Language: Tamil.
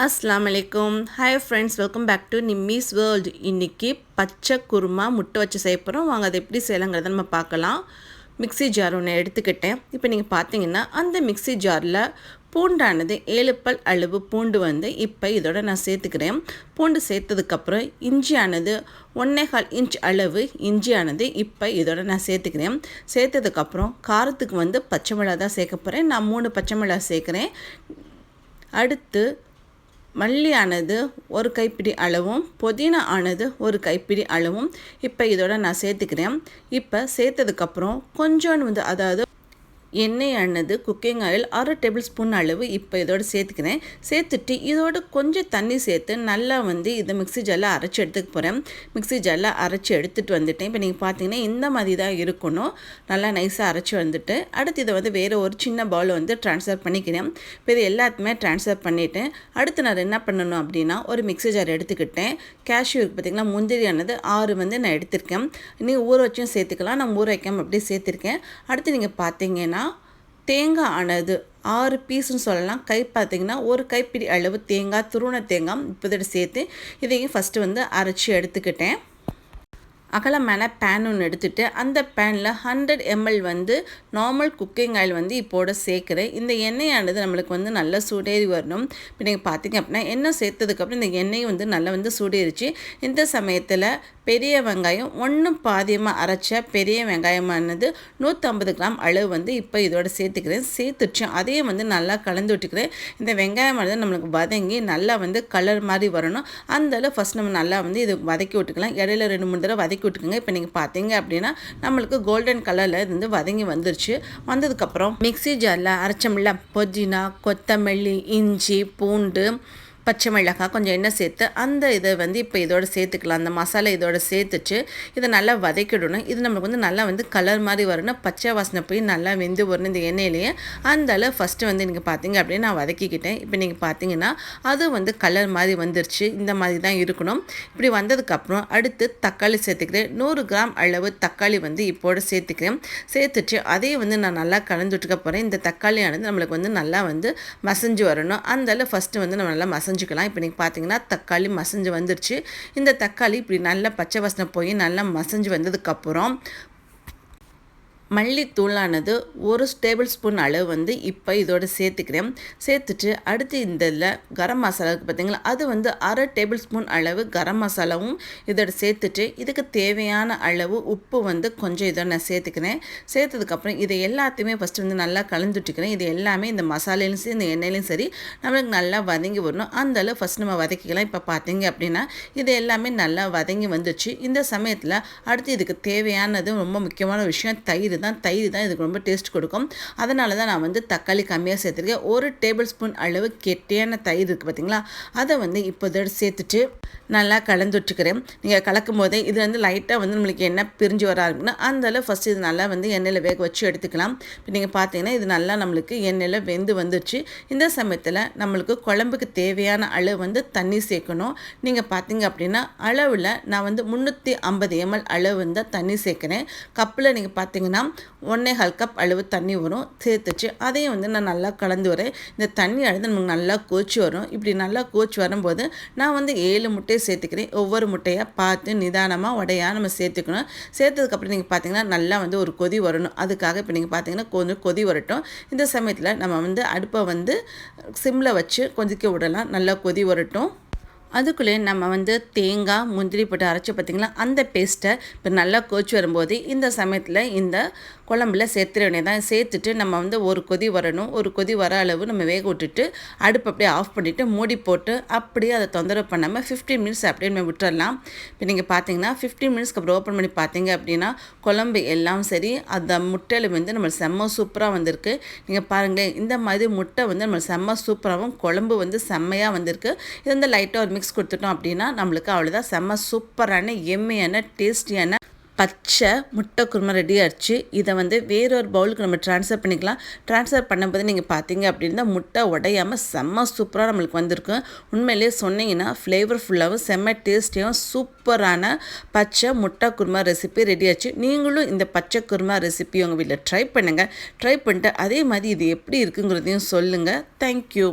அஸ்லாம் வலைக்கும் hi friends welcome back to Nimmi's world இன்றைக்கி பச்சை குருமா முட்டை வச்சு செய்ய போகிறோம் வாங்க அதை எப்படி செய்யலாங்கிறத நம்ம பார்க்கலாம். மிக்ஸி ஜார் ஒன்று எடுத்துக்கிட்டேன். இப்போ நீங்கள் பார்த்தீங்கன்னா அந்த மிக்ஸி ஜாரில் பூண்டானது ஏழு பல் அளவு பூண்டு வந்து இப்போ இதோட நான் சேர்த்துக்கிறேன். பூண்டு சேர்த்ததுக்கப்புறம் இஞ்சியானது ஒன்றேகால் இன்ச் அளவு இஞ்சியானது இப்போ இதோட நான் சேர்த்துக்கிறேன். சேர்த்ததுக்கப்புறம் காரத்துக்கு வந்து பச்சை மிளகா தான் சேர்க்க போகிறேன் நான் மூணு பச்சை மிளகா சேர்க்குறேன். அடுத்து மல்லி ஆனது ஒரு கைப்பிடி அளவும் புதினா ஆனது ஒரு கைப்பிடி அளவும். இப்போ இதோட நான் சேர்த்துக்கிறேன். இப்போ சேர்த்ததுக்கப்புறம் கொஞ்சோண்டு வந்து அதாவது எண்ணெய் ஆனது குக்கிங் ஆயில் அரை டேபிள் ஸ்பூன் அளவு இப்போ இதோடு சேர்த்துக்கிறேன். சேர்த்துட்டு இதோட கொஞ்சம் தண்ணி சேர்த்து நல்லா வந்து இதை மிக்சி ஜாரில் அரைச்சி எடுத்துக்க போகிறேன் மிக்சி ஜாரில் அரைச்சி எடுத்துகிட்டு வந்துட்டேன். இப்போ நீங்கள் பார்த்தீங்கன்னா இந்த மாதிரி தான் இருக்கணும். நல்லா நைஸாக அரைச்சி வந்துட்டு அடுத்து இதை வந்து வேறு ஒரு சின்ன பவுல் வந்து ட்ரான்ஸ்ஃபர் பண்ணிக்கிறேன். இப்போ இது எல்லாத்தையுமே ட்ரான்ஸ்ஃபர் பண்ணிவிட்டேன் அடுத்து நான் என்ன பண்ணணும் அப்படின்னா ஒரு மிக்சி ஜார் எடுத்துக்கிட்டேன். கேஷ்யூ இருக்குது பார்த்திங்கன்னா முந்திரியானது ஆறு வந்து நான் எடுத்திருக்கேன். நீங்கள் ஊற வச்சும் சேர்த்துக்கலாம். நான் ஊற வைக்காமல் அப்படியே சேர்த்துருக்கேன். அடுத்து நீங்கள் பார்த்தீங்கன்னா தேங்காய் ஆனது ஆறு பீஸ்னு சொல்லலாம். கை பார்த்திங்கன்னா ஒரு கைப்பிடி அளவு தேங்காய் துருண தேங்காய் இப்போதோட சேர்த்து இதையும் ஃபஸ்ட்டு வந்து அரைச்சி எடுத்துக்கிட்டேன். அகலமான பேன் ஒன்று எடுத்துகிட்டு அந்த பேனில் ஹண்ட்ரட் எம்எல் வந்து நார்மல் குக்கிங் ஆயில் வந்து இப்போட சேர்க்குறேன். இந்த எண்ணெயானது நம்மளுக்கு வந்து நல்லா சூடேறி வரணும். இப்போ நீங்கள் பார்த்தீங்க அப்படின்னா எண்ணெய் சேர்த்ததுக்கப்புறம் இந்த எண்ணெய் வந்து நல்லா வந்து சூடேறிச்சு. இந்த சமயத்தில் பெரிய வெங்காயம் ஒன்றும் பாதியமாக அரைச்ச பெரிய வெங்காயமானது நூற்றம்பது கிராம் அளவு வந்து இப்போ இதோட சேர்த்துக்கிறேன். சேர்த்துச்சு அதையும் வந்து நல்லா கலந்து விட்டுக்கிறேன். இந்த வெங்காயமானது நம்மளுக்கு வதங்கி நல்லா வந்து கலர் மாதிரி வரணும். அந்த அளவு ஃபஸ்ட் நம்ம நல்லா வந்து இது வதக்கி விட்டுக்கலாம். இடையில ரெண்டு மூணு தடவை வதக்கி விட்டுக்கோங்க இப்போ நீங்கள் பார்த்தீங்க அப்படின்னா நம்மளுக்கு கோல்டன் கலரில் இது வந்து வதங்கி வந்துருச்சு. வந்ததுக்கப்புறம் மிக்சி ஜாரில் அரைச்சமில்ல புதினா கொத்தமல்லி இஞ்சி பூண்டு பச்சை மிளகாய் கொஞ்சம் எண்ணெய் சேர்த்து அந்த இதை வந்து இப்போ இதோட சேர்த்துக்கலாம். அந்த மசாலா இதோட சேர்த்துச்சு. இதை நல்லா வதக்கிடணும். இது நம்மளுக்கு வந்து நல்லா வந்து கலர் மாதிரி வரணும். பச்சை வாசனை போய் நல்லா வெந்து வரணும் இந்த எண்ணெயிலேயே. அந்த அளவு ஃபஸ்ட்டு வந்து நீங்கள் பார்த்தீங்க அப்படின்னு நான் வதக்கிக்கிட்டேன். இப்போ நீங்கள் பார்த்தீங்கன்னா அது வந்து கலர் மாதிரி வந்துருச்சு. இந்த மாதிரி தான் இருக்கணும். இப்படி வந்ததுக்கப்புறம் அடுத்து தக்காளி சேர்த்துக்கிறேன். நூறு கிராம் அளவு தக்காளி வந்து இப்போட சேர்த்துக்கிறேன். சேர்த்துட்டு அதையும் வந்து நான் நல்லா கலந்துட்டுக்க போகிறேன் இந்த தக்காளியானது நம்மளுக்கு வந்து நல்லா வந்து மசஞ்சு வரணும். அந்த அளவு ஃபஸ்ட்டு வந்து நம்ம நல்லா மசஞ்சு மசஞ்சுக்கலாம். இப்போ நீங்கள் பார்த்தீங்கன்னா தக்காளி மசஞ்சு வந்துருச்சு. இந்த தக்காளி இப்படி நல்லா பச்சை வசனை போய் நல்லா மசஞ்சு வந்ததுக்கப்புறம் மல்லித்தூளானது ஒரு டேபிள் ஸ்பூன் அளவு வந்து இப்போ இதோட சேர்த்துக்கிறேன். சேர்த்துட்டு அடுத்து இந்த இதில் கரம் மசாலாவுக்கு பார்த்திங்களா அது வந்து அரை டேபிள் ஸ்பூன் அளவு கரம் மசாலாவும் இதோட சேர்த்துட்டு இதுக்கு தேவையான அளவு உப்பு வந்து கொஞ்சம் இதோட நான் சேர்த்துக்கிறேன். சேர்த்ததுக்கப்புறம் இதை எல்லாத்தையுமே ஃபஸ்ட்டு வந்து நல்லா கலந்துட்டுக்கிறேன். இது எல்லாமே இந்த மசாலையிலும் சரி இந்த எண்ணெயிலையும் சரி நம்மளுக்கு நல்லா வதங்கி வரணும். அந்தளவு ஃபஸ்ட் நம்ம வதக்கிக்கலாம். இப்போ பார்த்தீங்க அப்படின்னா இது எல்லாமே நல்லா வதங்கி வந்துச்சு. இந்த சமயத்தில் அடுத்து இதுக்கு தேவையானது ரொம்ப முக்கியமான விஷயம் தயிர் தான் தயிர் தான் இதுக்கு ரொம்ப டேஸ்ட் கொடுக்கும். அதனால தான் நான் வந்து தக்காளி கம்மியாக சேர்த்துருக்கேன். ஒரு டேபிள் ஸ்பூன் அளவு கெட்டியான தயிர் இருக்குது பார்த்தீங்களா அதை வந்து இப்போதோடு சேர்த்துட்டு நல்லா கலந்து நீங்கள் கலக்கும் போதே இது வந்து லைட்டாக வந்து நம்மளுக்கு என்ன பிரிஞ்சு வர ஆரம்பிக்குன்னா அந்த அளவு இது நல்லா வந்து எண்ணெயில் வேக வச்சு எடுத்துக்கலாம். இப்போ நீங்கள் பார்த்தீங்கன்னா இது நல்லா நம்மளுக்கு எண்ணெயில் வெந்து வந்துச்சு இந்த சமயத்தில் நம்மளுக்கு குழம்புக்கு தேவையான அளவு வந்து தண்ணி சேர்க்கணும். நீங்கள் பார்த்தீங்க அப்படின்னா அளவில் நான் வந்து முந்நூற்றி ஐம்பது எம்எல் அளவு வந்து தண்ணி சேர்க்குறேன். கப்பில் நீங்கள் பார்த்தீங்கன்னா ஒன்றே ஹால் கப் அளவு தண்ணி வரும் சேர்த்துச்சு. அதையும் வந்து நான் நல்லா கலந்து வரேன். இந்த தண்ணி அழுது நமக்கு நல்லா கோச்சி வரும். இப்படி நல்லா கோச்சி வரும்போது நான் வந்து ஏழு முட்டையை சேர்த்துக்கிறேன். ஒவ்வொரு முட்டையாக பார்த்து நிதானமாக உடையாக நம்ம சேர்த்துக்கணும். சேர்த்ததுக்கப்புறம் நீங்கள் பார்த்தீங்கன்னா நல்லா வந்து ஒரு கொதி வரணும். அதுக்காக இப்போ நீங்கள் பார்த்தீங்கன்னா கொஞ்சம் கொதி வரட்டும். இந்த சமயத்தில் நம்ம வந்து அடுப்பை வந்து சிம்மில் வச்சு கொதிக்க விடலாம். நல்லா கொதி வரட்டும். அதுக்குள்ளே நம்ம வந்து தேங்காய் முந்திரி போட்டு அரைச்சி பார்த்திங்களா? அந்த பேஸ்ட்டை இப்போ நல்லா கொச்சி வரும்போது இந்த சமயத்தில் இந்த குழம்புல சேர்த்துட வேண்டியதான் சேர்த்துட்டு நம்ம வந்து ஒரு கொதி வரணும். ஒரு கொதி வர அளவு நம்ம வேக விட்டுட்டு அடுப்பு அப்படியே ஆஃப் பண்ணிவிட்டு மூடி போட்டு அப்படியே அதை தொந்தரவு பண்ணாமல் ஃபிஃப்டீன் மினிட்ஸ் அப்படியே நம்ம விட்டுறலாம். இப்போ நீங்கள் பார்த்தீங்கன்னா ஃபிஃப்டீன் மினிட்ஸ்க்கு அப்புறம் ஓப்பன் பண்ணி பார்த்தீங்க அப்படின்னா குழம்பு எல்லாம் சரி அந்த முட்டையில் வந்து நம்ம செம்ம சூப்பராக வந்திருக்கு. நீங்கள் பாருங்கள் இந்த மாதிரி முட்டை வந்து நம்ம செம்ம சூப்பராகவும் குழம்பு வந்து செம்மையாக வந்திருக்கு. இது வந்து லைட்டாக ஒரு மிக்ஸ் கொடுத்துட்டோம் அப்படின்னா நம்மளுக்கு அவ்வளோதான் செம்ம சூப்பரான எம்மையான டேஸ்டியான பச்சை முட்டை குருமா ரெடி ஆகிடுச்சு இதை வந்து வேறொரு பவுலுக்கு நம்ம ட்ரான்ஸ்ஃபர் பண்ணிக்கலாம். ட்ரான்ஸ்ஃபர் பண்ணும்போது நீங்கள் பார்த்தீங்க அப்படின்னா முட்டை உடையாமல் செம்ம சூப்பராக நம்மளுக்கு வந்திருக்கும் உண்மையிலேயே சொன்னீங்கன்னா ஃப்ளேவர்ஃபுல்லாகவும் செம்ம டேஸ்டியாகவும் சூப்பரான பச்சை முட்டை குருமா ரெசிபி ரெடி ஆச்சு. நீங்களும் இந்த பச்சை குருமா ரெசிபி உங்கள் வீட்டில் ட்ரை பண்ணுங்கள் ட்ரை பண்ணிட்டு அதே மாதிரி இது எப்படி இருக்குங்கிறதையும் சொல்லுங்கள் தேங்க்யூ